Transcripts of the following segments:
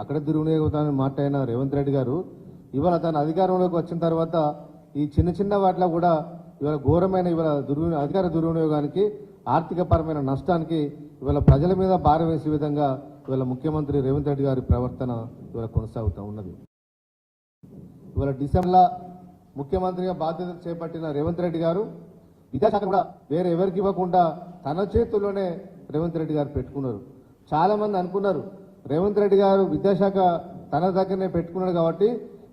అక్కడ దుర్వినియోగం మాట్లాడిన రేవంత్ రెడ్డి గారు. ఇవాళ తన అధికారంలోకి వచ్చిన తర్వాత ఈ చిన్న చిన్న వాటిలో కూడా ఇవాళ ఘోరమైన ఇవాళ దుర్విని అధికార దుర్వినియోగానికి ఆర్థిక పరమైన నష్టానికి ఇవాళ ప్రజల మీద భారం వేసే విధంగా ఇవాళ ముఖ్యమంత్రి రేవంత్ రెడ్డి గారి ప్రవర్తన ఇవాళ కొనసాగుతూ ఉన్నది. ఇవాళ డిసెంబర్లో ముఖ్యమంత్రిగా బాధ్యతలు చేపట్టిన రేవంత్ రెడ్డి గారు విద్యాశాఖ కూడా వేరే ఎవరికి ఇవ్వకుండా తన చేతుల్లోనే రేవంత్ రెడ్డి గారు పెట్టుకున్నారు. చాలా మంది అనుకున్నారు రేవంత్ రెడ్డి గారు విద్యాశాఖ తన దగ్గరనే పెట్టుకున్నాడు కాబట్టి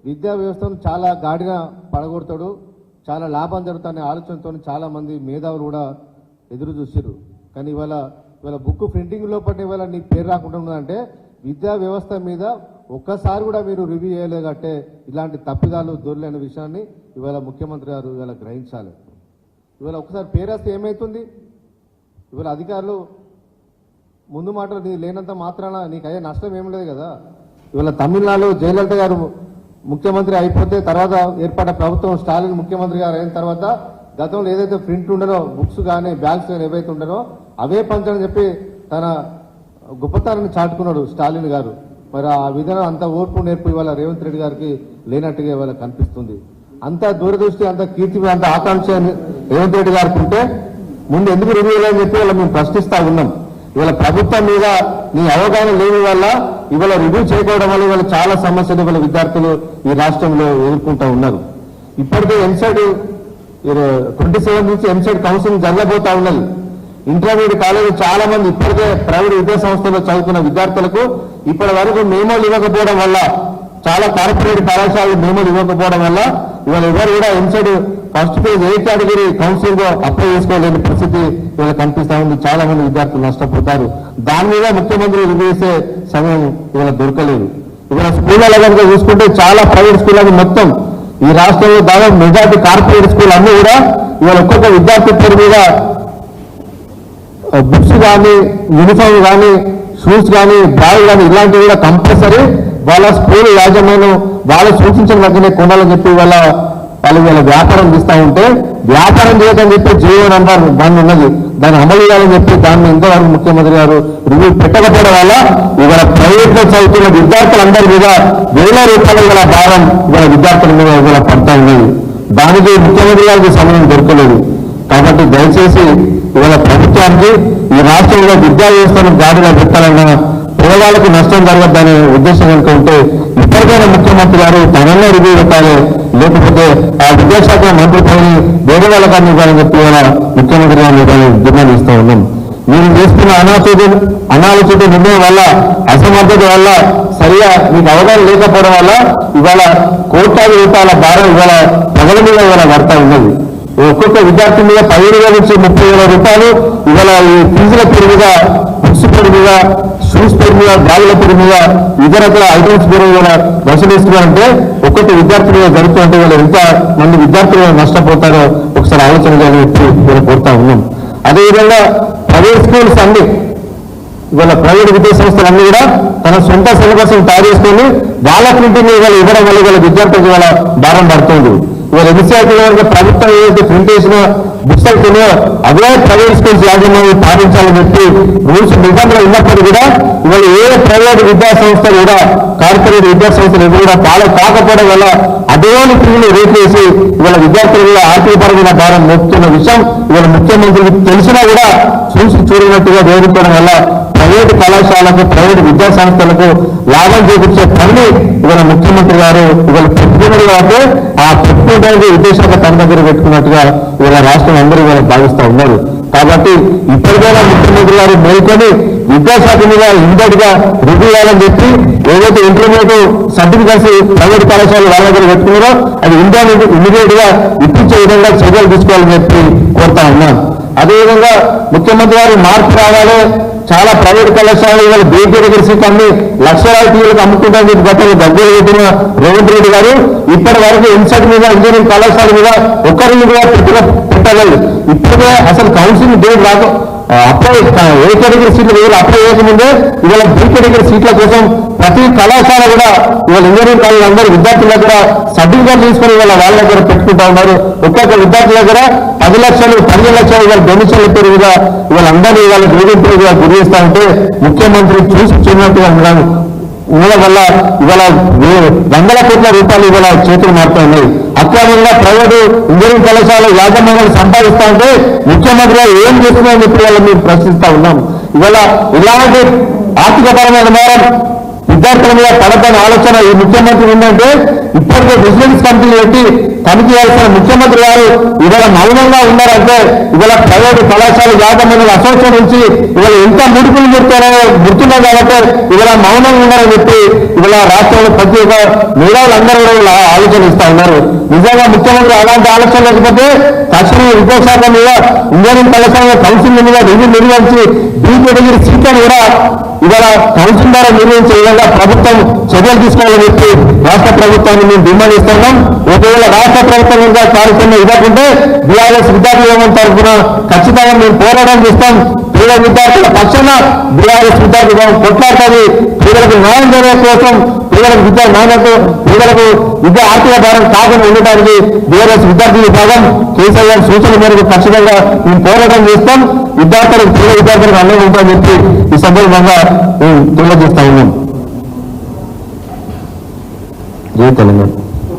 విద్యా వ్యవస్థను చాలా గాడిన పడగొడతాడు. చాలా లాభం జరుగుతాయనే ఆలోచనతో చాలామంది మేధావులు కూడా ఎదురు చూసారు కానీ ఇవాళ ఇవాళ బుక్ ప్రింటింగ్ లోపల ఇవాళ నీ పేరు రాకుండా ఉన్నదంటే విద్యా వ్యవస్థ మీద ఒక్కసారి కూడా మీరు రివ్యూ చేయలేదంటే ఇలాంటి తప్పిదాలు దొరలేని విషయాన్ని ఇవాళ ముఖ్యమంత్రి గారు ఇవాళ గ్రహించాలి. ఇవాళ ఒకసారి పేరేస్తే ఏమవుతుంది ఇవాళ అధికారులు ముందు మాట నీ లేనంత మాత్రాన నీకు అయ్యే నష్టం ఏం లేదు కదా. ఇవాళ తమిళనాడు జయలలిత గారు ముఖ్యమంత్రి అయిపోతే తర్వాత ఏర్పడ్డ ప్రభుత్వం స్టాలిన్ ముఖ్యమంత్రి గారు అయిన తర్వాత గతంలో ఏదైతే ప్రింట్ ఉండరో బుక్స్ కానీ బ్యాగ్స్ కానీ ఏవైతే ఉండరో అవే పంచని చెప్పి తన గొప్పతనాన్ని చాటుకున్నాడు స్టాలిన్ గారు. మరి ఆ విధానం అంత ఓర్పు నేర్పు ఇవాళ రేవంత్ రెడ్డి గారికి లేనట్టుగా ఇవాళ కనిపిస్తుంది. అంత దూరదృష్టి అంత కీర్తి అంత ఆకాంక్ష రేవంత్ రెడ్డి గారికి ఉంటే ముందు ఎందుకు రివ్యూ అని చెప్పి వాళ్ళ మేము ప్రశ్నిస్తా ఉన్నాం. ఇవాళ ప్రభుత్వం మీద నీ అవగాహన లేని వల్ల ఇవాళ రివ్యూ చేయకపోవడం వల్ల ఇవాళ చాలా సమస్యలు ఇవాళ విద్యార్థులు ఈ రాష్ట్రంలో ఎదుర్కొంటూ ఉన్నారు. ఇప్పటికే ఎంసెడ్ ట్వంటీ సెవెన్ నుంచి ఎంసెడ్ కౌన్సిలింగ్ జరగబోతా ఉన్నది. ఇంటర్మీడియట్ కాలేజీ చాలా మంది ఇప్పటికే ప్రైవేట్ విద్యా సంస్థల్లో చదువుకున్న విద్యార్థులకు ఇప్పటి వరకు మేమోలు ఇవ్వకపోవడం వల్ల చాలా కార్పొరేట్ కళాశాలలు మేమోలు ఇవ్వకపోవడం వల్ల ఇవాళ ఎవరు కూడా EAMCET first phase A category counselling apply చేసుకోలేని పరిస్థితి ఇలా కనిపిస్తా ఉంది. చాలా మంది విద్యార్థులు నష్టపోతారు. దాని మీద ముఖ్యమంత్రి చేసే సమయం ఇవాళ దొరకలేదు. ఇవాళ స్కూళ్ళలో కనుక చూసుకుంటే చాలా ప్రైవేట్ స్కూళ్ళని మొత్తం ఈ రాష్ట్రంలో దాదాపు మెజార్టీ కార్పొరేట్ స్కూల్ అన్ని కూడా ఇవాళ ఒక్కొక్క విద్యార్థి పేరు మీద బుక్స్ కానీ యూనిఫామ్ కానీ షూస్ కానీ బ్యాగ్ కానీ ఇలాంటివి కూడా కంపల్సరీ వాళ్ళ స్కూల్ యాజమాన్యం వాళ్ళు సూచించిన వెంటనే కొనాలని చెప్పి వాళ్ళ నాలుగు వేల వ్యాపారం తీస్తా ఉంటే వ్యాపారం చేయదని చెప్పి జీవన్ నంబర్ దాన్ని ఉన్నది. దాన్ని అమలు చేయాలని చెప్పి దాన్ని ఇంతవరకు ముఖ్యమంత్రి గారు రివ్యూ పెట్టకపోవడం వల్ల ఇవాళ ప్రైవేట్లో చదువుతున్న విద్యార్థులందరి మీద వేల రూపాయల గల భారం ఇవాళ విద్యార్థుల మీద ఇవాళ పడతా ఉన్నది. దానికి ముఖ్యమంత్రి గారికి సమయం దొరకలేదు. కాబట్టి దయచేసి ఇవాళ ప్రభుత్వానికి ఈ రాష్ట్రంలో విద్యా వ్యవస్థను గాడిగా పెట్టాలన్న పేదవాళ్ళకు నష్టం జరగద్దనే ఉద్దేశం కనుక ఉంటే ఇప్పటికైనా ముఖ్యమంత్రి గారు తనలో రివ్యూ పెట్టాలి. లేకపోతే ఆ విద్యాశాఖ మంత్రి పని వేరే వాళ్ళకన్నా ఇవ్వాలని చెప్పి కూడా ముఖ్యమంత్రి గారు డిమాండ్ ఇస్తూ ఉన్నాం. మీరు చేస్తున్న అనాలోచిత అనాలోచిత నిర్ణయం వల్ల అసమర్థత వల్ల సరిగా మీకు అవగాహన లేకపోవడం వల్ల ఇవాళ కోట్లాది రూపాయల భారం ఇవాళ ప్రజల మీద ఇవాళ పడతా ఉన్నది. ఒక్కొక్క విద్యార్థి మీద పదిహేను వేల నుంచి ముప్పై వేల రూపాయలు ఇవాళ ఈ ఫీజుల పేరు మీద బుక్స్ పేరు మీద షూస్ పేరు మీద బ్యాగుల పేరు మీద ఇతర ఐటమ్స్ పేరు మీద వసూలు ఇస్తున్నారంటే ఒక్కటి విద్యార్థుల మీద జరుగుతుంటే వాళ్ళు ఎంత మంది విద్యార్థులు నష్టపోతారో ఒకసారి ఆలోచన చేయాలని చెప్పి మేము కోరుతా ఉన్నాం. అదేవిధంగా ప్రైవేట్ స్కూల్స్ అన్ని ఇవాళ ప్రైవేట్ విద్యా సంస్థలు అన్ని కూడా తన సొంత సిలబస్ తయారు చేసుకొని వాళ్ళ ప్రింటింగ్ ఇవాళ ఇవ్వడం వల్ల ఇవాళ విద్యార్థులకు ఇవాళ భారం పడుతుంది. ఇవాళ ఎన్సీఆర్టీ కనుక ప్రభుత్వం ఏదైతే ప్రింట్ చేసిన బుక్స్ అవుతున్నాయో అవే ప్రైవేట్ స్కూల్స్ యాజమాన్యం పాటించాలని చెప్పి రూల్స్ నిబంధనలు ఉన్నప్పటికీ కూడా ఇవాళ ఏ ప్రైవేట్ విద్యాసంస్థ కూడా కార్పొరేట్ విద్యాసంస్థలు ఎదురు కూడా ఫాలో కాకపోవడం వల్ల అదేని పిల్లలు రేట్ చేసి ఇవాళ విద్యార్థుల మీద ఆర్థికపరమైన భారం మోపుతున్న విషయం ఇవాళ ముఖ్యమంత్రికి తెలిసినా కూడా చూసి చూడనట్టుగా వేరుకోవడం వల్ల ప్రైవేటు కళాశాలకు ప్రైవేటు విద్యా సంస్థలకు లాభం చేకూర్చే పనులు ఇవాళ ముఖ్యమంత్రి గారు ఇవాళ పెట్టుకున్నది కాబట్టి ఆ పెట్టుకోవడానికి విదేశాఖ తన దగ్గర పెట్టుకున్నట్టుగా ఇవాళ రాష్ట్రం అందరూ ఇవాళ భావిస్తూ ఉన్నారు. కాబట్టి ఇప్పటికైనా ముఖ్యమంత్రి గారు మేల్కొని విద్యాశాఖ మీద ఇంతటిగా రుజువు చేయాలని చెప్పి ఏదైతే ఇంటర్మీడియట్ సర్టిఫికేట్స్ ప్రైవేట్ కళాశాలలు వాళ్ళ దగ్గర పెట్టుకున్నారో అది ఇండియా ఇమీడియట్గా ఇప్పించే విధంగా చర్యలు తీసుకోవాలని చెప్పి కోరుతా ఉన్నాను అదేవిధంగా ముఖ్యమంత్రి గారు మార్పు రావాలి చాలా ప్రైవేట్ కళాశాలలు ఇవాళ బీపీ దగ్గర సీట్ అన్ని లక్షలాది టీవీలకు అమ్ముకుంటారని గతంలో దగ్గర పెట్టిన రేవంత్ రెడ్డి గారు ఇప్పటి వరకు ఇన్సెట్ మీద ఇంజనీరింగ్ కళాశాల మీద ఒక్కరిని కూడా పెట్టిన పెట్టలేదు. ఇప్పటికే అసలు కౌన్సిలింగ్ డేట్ రాక అప్లై ఏ కేటగిరీ సీట్లు వేయాలి అప్లై చేయకముందే ఇవాళ బీ కేటగిరీ సీట్ల కోసం ప్రతి కళాశాల కూడా ఇవాళ ఇంజనీరింగ్ కాలేజ్ అందరూ విద్యార్థుల దగ్గర సర్టిఫికేట్ తీసుకొని ఇవాళ వాళ్ళ దగ్గర పెట్టుకుంటా ఉన్నారు. ఒక్కొక్క విద్యార్థుల దగ్గర పది లక్షలు పదిహేను లక్షలు ఇవాళ డొనేషన్ల పేరు మీద ఇవాళ అందరినీ ఇవాళ వేధింపులు గురి చేస్తా ఉంటే ముఖ్యమంత్రి చూసి చూడనట్టుగా ఉన్నాను. ఉండడం వల్ల ఇవాళ వందల కోట్ల రూపాయలు ఇవాళ చేతులు మారుతున్నాయి. అక్రమంగా ప్రైవేటు ఇంజనీరింగ్ కళాశాల యాజమాన్యాలు సంపాదిస్తా ఉంటే ముఖ్యమంత్రి ఏం చేస్తున్నారని ఇప్పుడు ఇవాళ మేము ప్రశ్నిస్తా ఉన్నాం. ఇవాళ ఇలాంటి ఆర్థికపరమైన మేరం విద్యార్థుల మీద పడద్దని ఆలోచన ఈ ముఖ్యమంత్రి ఏంటంటే ఇప్పటికే విజిలెన్స్ కమిటీ పెట్టి తనిఖీ చేయాల్సిన ముఖ్యమంత్రి గారు ఇవాళ మౌనంగా ఉన్నారంటే ఇవాళ ప్రైవేటు కళాశాల యాజమాన్యుల అసోసియేషన్ నుంచి ఇవాళ ఎంత ముడుపులు ముడుతున్నారో గుర్తున్నాయి కాబట్టి ఇవాళ మౌనంగా ఉన్నారని చెప్పి ఇవాళ రాష్ట్రంలో ప్రతి ఒక్క మేధావులందరూ కూడా ఇలా ఉన్నారు. నిజంగా ముఖ్యమంత్రి అలాంటి ఆలోచన లేకపోతే తక్షణం విద్యాశాఖ మీద ఇంజనీరింగ్ కళాశాల కౌన్సిల్ మీద రివ్యూ నిర్వహించి బీజేపీ సీట్లను కూడా ఇవాళ కౌన్సిల్ ద్వారా నిర్వహించే విధంగా ప్రభుత్వం చర్యలు తీసుకోవాలని చెప్పి రాష్ట్ర ప్రభుత్వాన్ని మేము డిమాండ్ ఇస్తున్నాం ఒకవేళ రాష్ట్ర ప్రభుత్వం ఇంకా కార్యక్రమం ఇవ్వకుంటే బీఆర్ఎస్ విద్యార్థి యోగం తరఫున ఖచ్చితంగా మేము పోరాటం చేస్తాం. పేద విద్యార్థుల పక్షాన బీఆర్ఎస్ విద్యార్థి యోగం కొట్లాడుతుంది పేదలకు న్యాయం చేయడం కోసం పేదలకు విద్యా నాణ్యత పేదలకు విద్యా ఆర్థిక భారం కాకుండా ఉండటానికి బీఆర్ఎస్ విద్యార్థి విభాగం కేసీఆర్ సూచన మేరకు ఖచ్చితంగా మేము పోరాటం చేస్తాం. విద్యార్థులకు పేద విద్యార్థులకు అన్నం ఉంటామని చెప్పి ఈ సందర్భంగా మేము తెలియజేస్తా ఉన్నాం. జై తెలంగాణ.